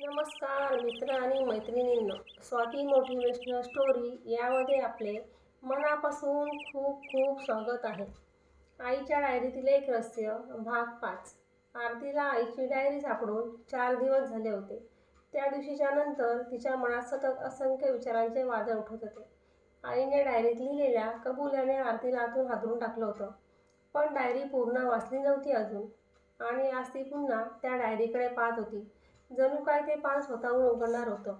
नमस्कार मित्र आणि मैत्रिणींनो. स्वाती मोटिवेशनल स्टोरी यामध्ये आपले मनापासून खूप खूप स्वागत आहे. आईच्या डायरीतील एक रहस्य भाग पाच. आरतीला आईची डायरी सापडून चार दिवस झाले होते. त्या दिवशीच्या नंतर तिच्या मनात सतत असंख्य विचारांचे वादळ उठत होते. आईने डायरीत लिहिलेल्या कबुल्याने आरतीला आतून हादरून टाकलं होतं. पण डायरी पूर्ण वाचली नव्हती अजून. आणि आज ती पुन्हा त्या डायरीकडे पाहत होती. जणू काय ते पान स्वतःहून उघडणार होतं.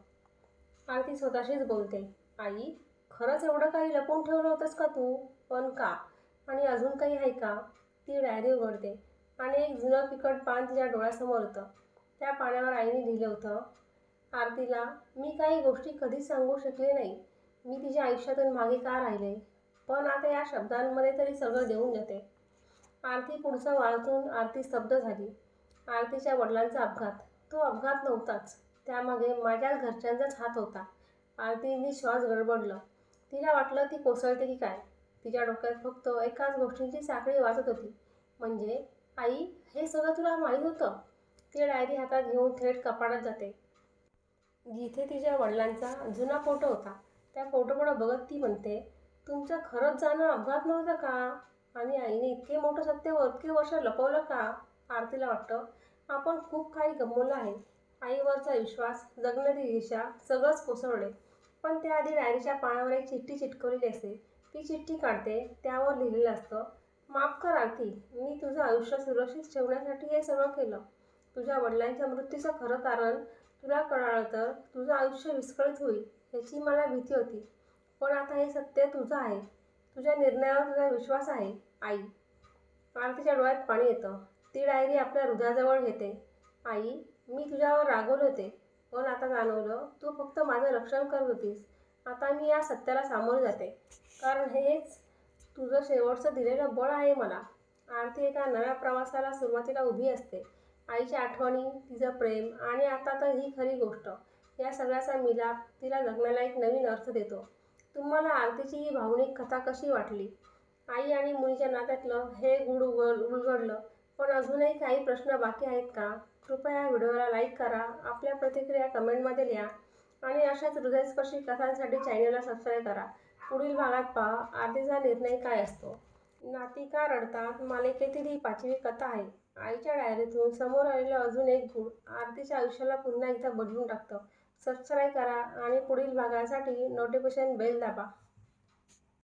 आरती स्वतःशीच बोलते. आई खरंच एवढं काही लपवून ठेवलं होतंस का तू? पण का? आणि अजून काही आहे का? ती डायरी उघडते आणि एक जुनं फिकट पान तिच्या डोळ्यासमोर होतं. त्या पाण्यावर आईने लिहिलं होतं आरतीला मी काही गोष्टी कधीच सांगू शकले नाही. मी तिच्या आयुष्यातून मागे का राहिले? पण आता या शब्दांमध्ये तरी सगळं देऊन जाते आरती पुढचं वाळतून आरती स्तब्ध झाली. आरतीच्या वडिलांचा अपघात. तो अपघात नव्हताच. त्यामागे माझ्याच घरच्यांचाच हात होता. आरतीने श्वास गडबडलं. तिला वाटलं ती कोसळते की काय? तिच्या डोक्यात फक्त एकाच गोष्टींची साखळी वाजत होती. म्हणजे आई हे सगळं तुला माहीत होतं ती डायरी हातात घेऊन थेट कपाडात जाते. जिथे तिच्या वडिलांचा जुना फोटो होता त्या फोटोकडे बघत ती म्हणते तुमचं खरंच जाणं अपघात नव्हतं का? आणि आईने इतके मोठं सत्य इतके वर्ष लपवलं का आरतीला वाटतं आपण खूप काही गमवलं आहे. आईवरचा विश्वास जगण्याची दिशा सगळंच कोसळले. पण त्याआधी डायरीच्या पाण्यावर एक चिठ्ठी चिटकवलेली असते. ती चिठ्ठी काढते त्यावर लिहिलेलं असतं माफ कर आरती मी तुझं आयुष्य सुरक्षित ठेवण्यासाठी हे सगळं केलं. तुझ्या वडिलांच्या मृत्यूचं खरं कारण तुला कळालं तर तुझं आयुष्य विस्कळीत होईल याची मला भीती होती. पण आता हे सत्य तुझं आहे. तुझ्या निर्णयावर तुझा विश्वास आहे आई. आरतीच्या डोळ्यात पाणी येतं. ती डायरी आपल्या हृदयाजवळ घेते. आई मी तुझ्यावर रागवले होते. पण आता जाणवलं तू फक्त माझं रक्षण करत होतीस. आता मी या सत्याला सामोरे जाते. कारण हेच तुझं शेवटचं दिलेलं बळ आहे मला. आरती एका नव्या प्रवासाला सुरुवातीला उभी असते. आईच्या आठवणी तिचं प्रेम आणि आता तर ही खरी गोष्ट. या सगळ्याचा मिलाप तिला जगण्याला एक नवीन अर्थ देतो. तुम्हाला आरतीची ही भावनिक कथा कशी वाटली? आई आणि मुलीच्या नात्यातलं हे गुढ उघड उलगडलं. पण अजूनही काही प्रश्न बाकी आहेत का? कृपया व्हिडिओला लाईक करा आपल्या प्रतिक्रिया कमेंटमध्ये लिहा आणि अशाच हृदयस्पर्शी कथांसाठी चॅनलला सबस्क्राईब करा. पुढील भागात पहा आरतीचा निर्णय काय असतो? नातिका रडतात मालिकेतील ही पाचवी कथा आहे. आईच्या डायरीतून समोर आलेलं अजून एक गुण आरतीच्या आयुष्याला पुन्हा एकदा बदलून टाकतं. सबस्क्राईब करा आणि पुढील भागासाठी नोटिफिकेशन बेल दाबा.